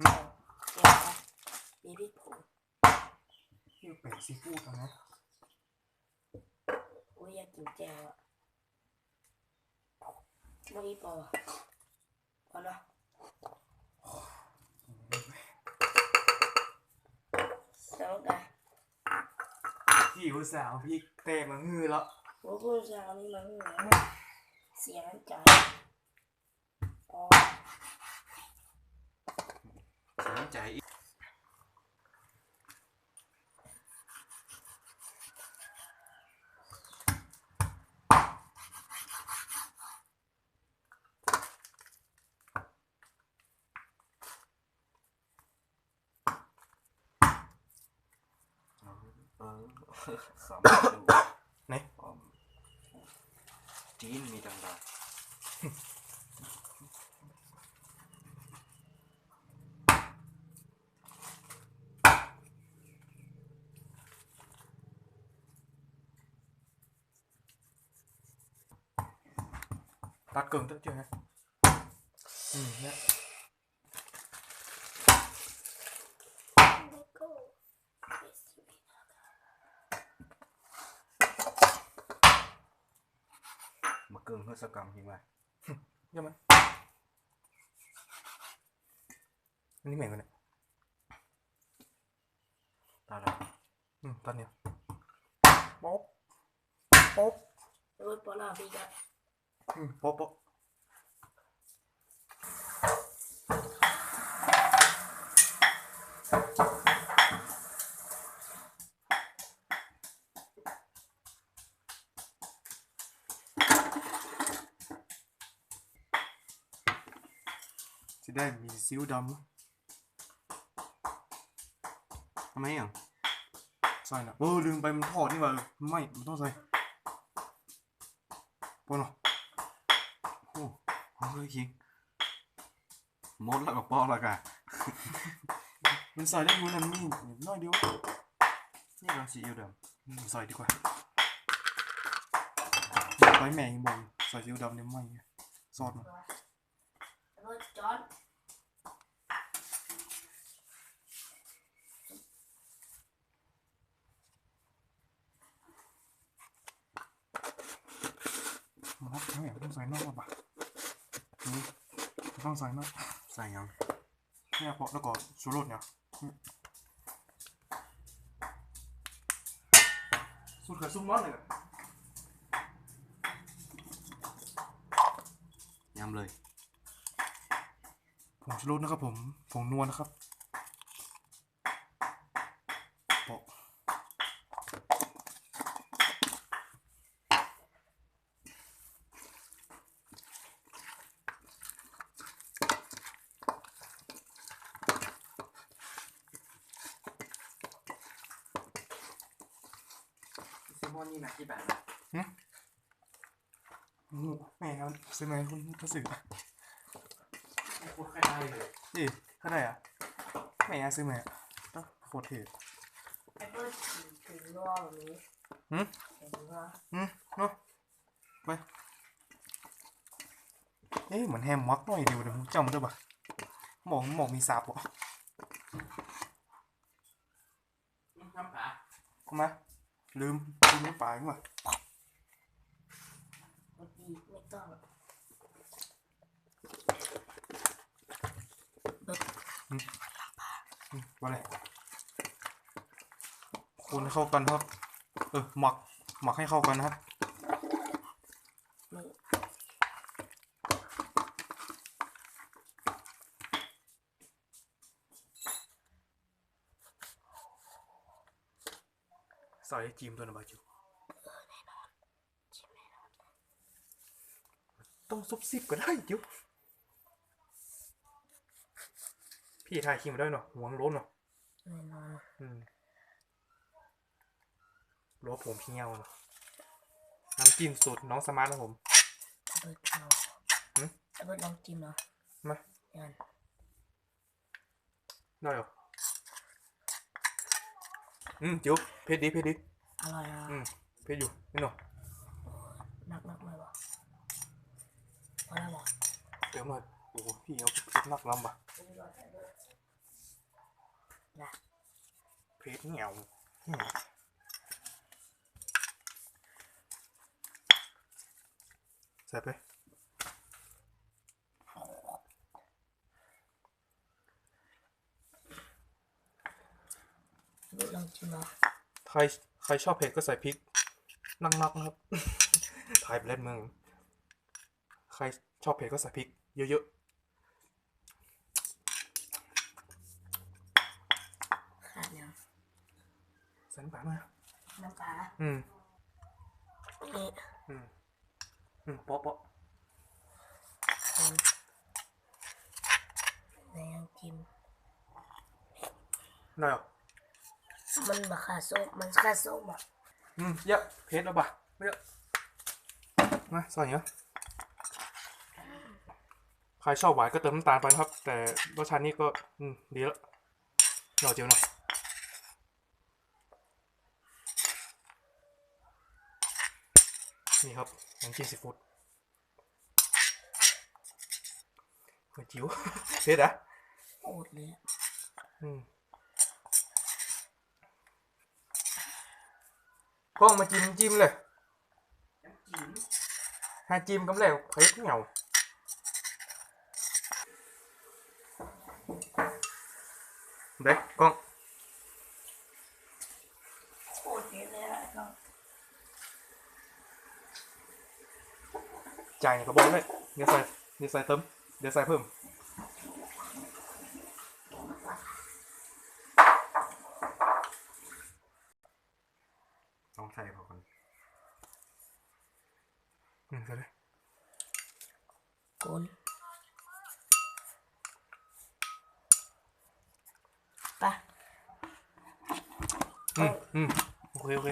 แก้วแก้วนะมีพริกผงนี่เป็ดซีฟู้ดนะอุ้ยอยากกินแก้วอะเมื่อกี้พอพอเนาะแล้วกันพี่อุตส่าห์เอาพี่เตะมาฮือแล้วโอ้โหสาวนี่มันเหนื่อยเสียน้ำใจอ๋อ เสียใจอีก เอ อสามารถดูไหน ความจีนมีต่างๆ ตัดเกิงตั้งเจอฮะอืมเนี่ย แล้วก็ มาเกิงเพื่อสกรรมจริงไหมเยังมันอันนี้เหม็นกันเนี่ยตาละอืมตอนเนี้ยป๊อบป๊อบโอ้ยพอแล้วพี่กันอืมป๊อบป๊อบ จะได้มีซิวดทำไมอะำใส่นะเออลืมไปมันทอดนี่หว่าเออไม่มันต้องใส่ปนเหรอโอ้เอาเลยคิงหมดแล้วก็ปอกแล้วกันมันใส่ได้อยู่นั่นนี่น้อยเดียวนี่เราซีอิ๊วเดิมอืมใส่ดีกว่าไปแม่งบอกใส่ซิวดำเนี่ยไม่ไงซอสมัน แล้วก็จอนมันต้องใส่แม่งต้องใส่นอกป่ะนี่ต้ ชูรสเนี่ยสูตรไข่ซุ้มร้อนเลยอะยำเลยผงชูรสนะครับผมผงนัวนะครับโปะซิมอนนี่นะที่แบบโอ้โหแม่ครับซื้อไหมคุณรู้สึก โคตรได้เลยดิเท่าไหร่อะแม่ซื้อไหมต้องโคตรเท่ไอ้เพื่อนถึงนัวแบบนี้หืมถึงนัวอืมเนาะไปเอ๊ะเหมือนแฮมมักหน่อยเดียวเดี๋ยวผมจำได้ปะหมองหมองมีซับเหรอทำปะเข้ามาลืมลืมไม่ปลายมาบางทีไม่ต้องอืม ว่าอะไรคนให้เข้ากันครับ เออหมักหมักให้เข้ากันนะครับไม่ใส่จีมตัวนะบาจูต้องซุบซิบก็ได้จิ๋ว พี่ทายคิมได้เนาะหวงล้นเนาะแน่นอนอืมรั้วผมพี่เงาเนาะน้ำจิ้มสูตรน้องสมาร์ทนะผมไอ้เบิร์ดเอาหืมไอ้เบิร์ดลองจิ้มเนาะมายันได้เหรออืมจิ๋วเพชรดีเพชรดีอร่อยอะอืมเพชรอยู่นี่เนาะนักนักเลยวะพอแล้วเหรอเดี๋ยวมาโอ้ โหพี่เอานักลำบะนะเพชรเหนียวอืมใส่ไปดูลองชิมเอาใครใครชอบเผ็ดก็ใส่พริกนักๆนะครับ ถ่ายไปเล่นเมืองใครชอบเผ็ดก็ใส่พริกเยอะขาดยัง ๆใส่น้ำปลามาน้ำปลาอืมนี่อืมอืมเปาะเปาะคนในยังจิ้มหน่อยเหรอมันบาคาส้มมันคาส้มอะอืมเยอะเผ็ดแล้วปะเยอะมาใส่เนาะใครชอบหวานก็เติมน้ำตาลไปนะครับ แต่รสชาตินี้ก็ อืม ดีแล้วหน่อเจียวหน่อย นี่ครับน้ำจิ้มซีฟู้ดหัวจิ๋วเผ็ดอะโคตรเลยอะอืมกล้องมาจิ้มจิ้มเลยให้จิ้มกำแล้วเผ็ดเหนียวเด็กกล้อง โคตรเยอะเลยอะก็ จ่ายกระบอกเลยเดี๋ยวใส่เดี๋ยวใส่เติมเดี๋ยวใส่เพิ่มต้องใส่พอก่อนอืมใส่เลยกนไปอืมอืมโอเคโอเค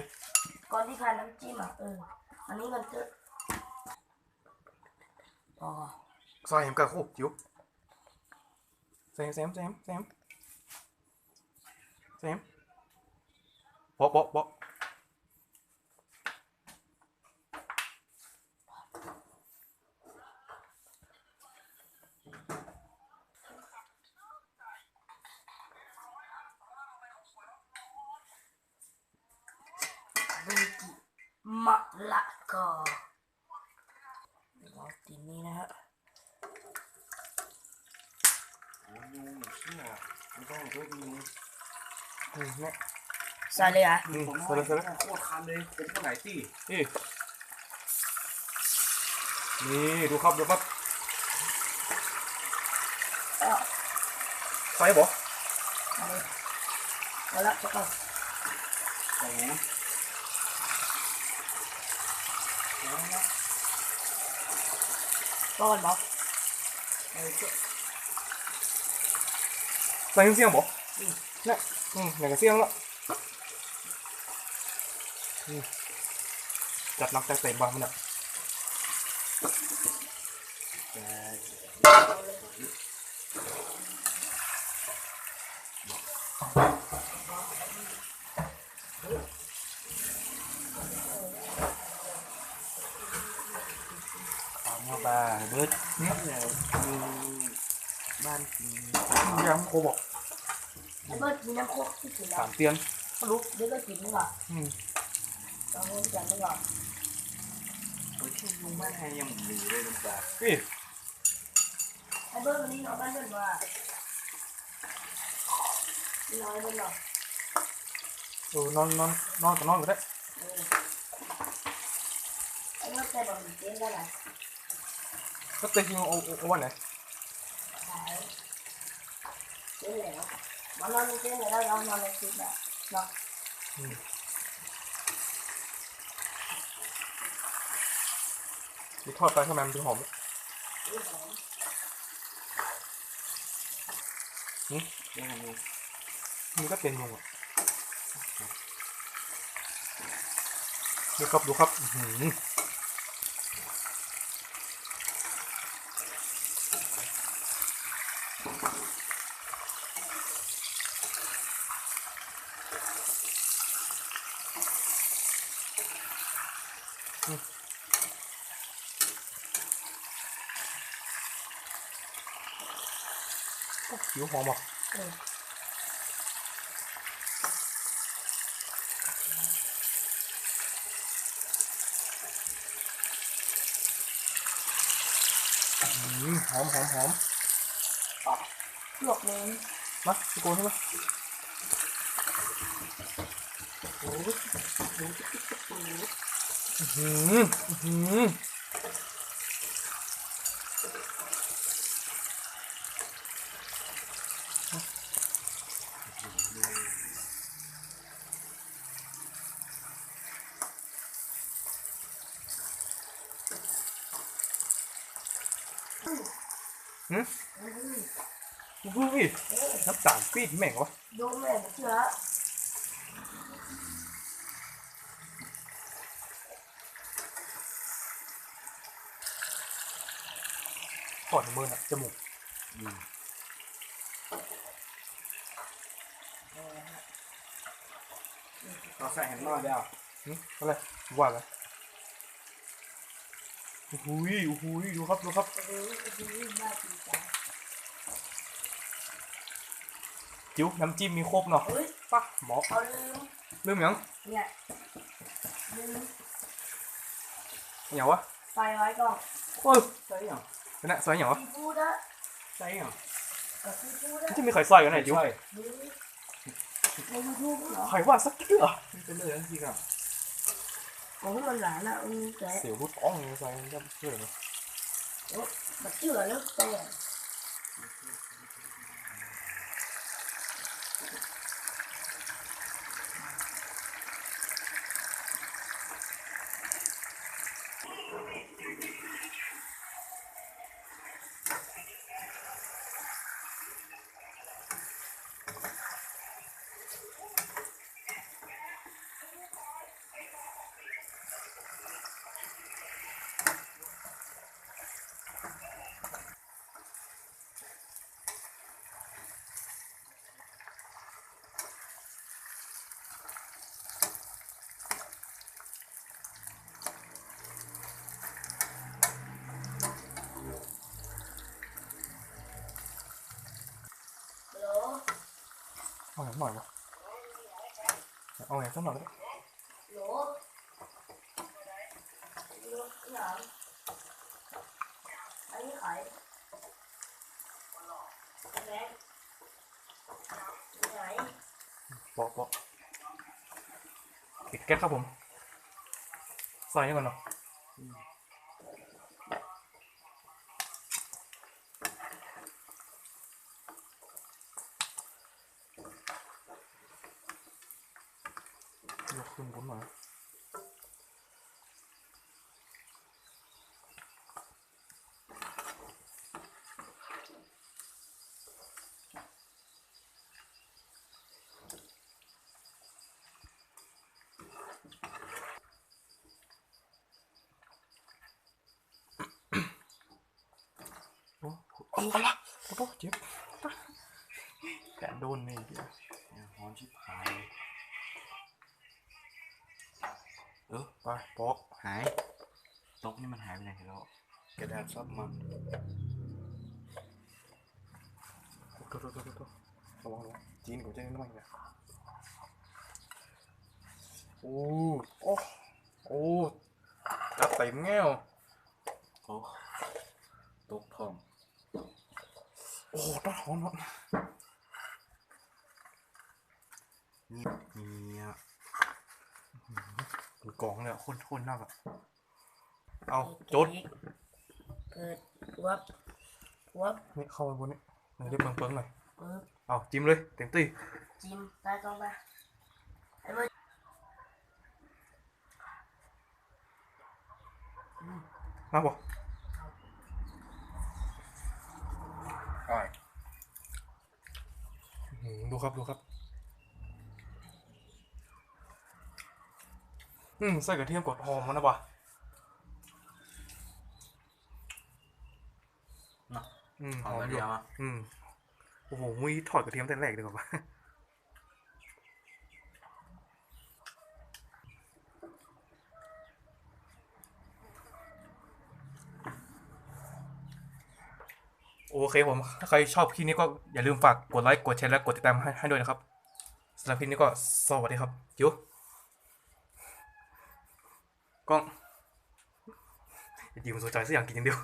ก่อนที่ทานน้ำจิ้มอะเอออันนี้มันจะ อ๋อใส่เห็มกระคู่จิ๋วแซมแซม ตีนี้นะฮะโอ้ยยุงเชี่ยไม่ต้องเพิ่มยุงอืมเนี่ยใส่เลยอะอืมใส่เลยใส่เลยโคตรคันเลยเป็นเท่าไหร่ที่นี่นี่ดูครับดูครับเออใส่บ่เอาเลยเอาละจะก่อนโอ้โหก่อนบอกเอาเลย เถอะใส่เสียงบ่เนี่ยอืมอย่างกับเสียงละอืมจัดหนักจัดเต็มบ้างมันอะ เอามาบ้าเบิดเนี่ยเนี่ยยุงบ้านกินยังโคบอกไอ้เบิร์ดมีน้ำโคกที่ถึงแล้สาวมเตียนลูกเดี๋ยวก็กินดีกว่าอืมลองเล่นกันดีกว่าโอ้ยที่ยุงบ้านไทยยังหนีเลยน้ำตานี่ไอ้เบิร์ดวันนี้นอนบ้านเบิร์ดว่าน้อยเบิร์ดหรอเออนอนนอนนอนก็นอนก็ได้เออไอ้เบิร์ดใส่บะหมี่เต้นได้ไหม ก็เต็มจริงเอาเอาเอาวันไหนขายเต้นแล้วมานอนในเต้นแล้วเรานอนในคลิปแบบเนาะดูทอดไปทำไมมันถึงหอมยังไงยุงมันก็เป็นยุงอะดูครับดูครับ อื้ ผิวหอมบอกหอมหอมหอมหลวกเลยมาตะโกนใช่ไหมโอ้โหอือหออือหือ หืมอุ้ยน้ำตาลปี๊ดแม่งวะดูแม่เชื่อถอดมือน่ะจมูกอืมเราใส่แฮมน้อยเดียวหึอะไรว่าอะไร โอ้โหยโอ้โหยดูครับดูครับโอ้ยโอ้ยบ้าจริงจังจิ๋วน้ำจิ้มมีครบเนาะเฮ้ยป่ะหมอเอาลืมเรื่องหยังเนี่ยลืมหยังวะใส่ไว้ก่อนโอ้ยใส่หยังเป็นไงใส่หยังวะซีฟู้ดอะใส่หยังกับซีฟู้ดมันอะจะมีไข่ใส่กันไหนจิ๋วใส่ดูในยูทูบเหรอไข่ว่าสักเกลือไม่เป็นเลยจริงอะ ของมันหลานอะอืมแต่เสียวรูดท้องใส่จะเกลือไหมแบบเชื่อแล้วแต่ เอาหน่อยหน่อยวะเอาไงสักหน่อยก็ได้ฮัลโหลฮัลโหลหลังอันนี้ขายปอกปอกปิดแก๊สครับผม ใส่ยังก่อนเนาะยกขึ้นบนหน่อย โอ้โหเอาละโอ้โหเจ็บแกะโดนนี่เดียวเนี่ยหอมชิบหายเออไปปอกหายตกนี่มันหายไปไหนแล้วกระดาษซับมันโทษโทษโทษโทษระวังระวังจีนกับเจ๊น้อยเนี่ยโอ้โอ้โอ้จัดเต็มแง่วโอ้ตกท้อง โอ้ต้องหอนหอนนี่เนี่ยดูกล่องเนี่ยโคนโคนนักอะเอาจดเกิดวับวับนี่เข้าไปบนนี้มันจะเปิงเปิงๆหน่อยปึ๊บเอาจิ้มเลยเต็มที่จิ้มตายตรงไปไอ้เว้ยมาบ อกอ้อยอื้อหือดูครับดูครับอืมใส่กระเทียมกดหอมมันนะวะเนาะอืมหอมหอมกระอเดียู่ยวอะอืมโอ้โหมุ้ยถอดกระเทียมแต่แรกดีกว่า โอเคผมถ้าใครชอบคลิปนี้ก็อย่าลืมฝากกดไลค์ กดแชร์และกดติดตามให้ให้ด้วยนะครับสำหรับคลิปนี้ก็สวัสดีครับจิ๋วกล้องจิ๋วมันสนใจสักอย่างกินอย่างเดียว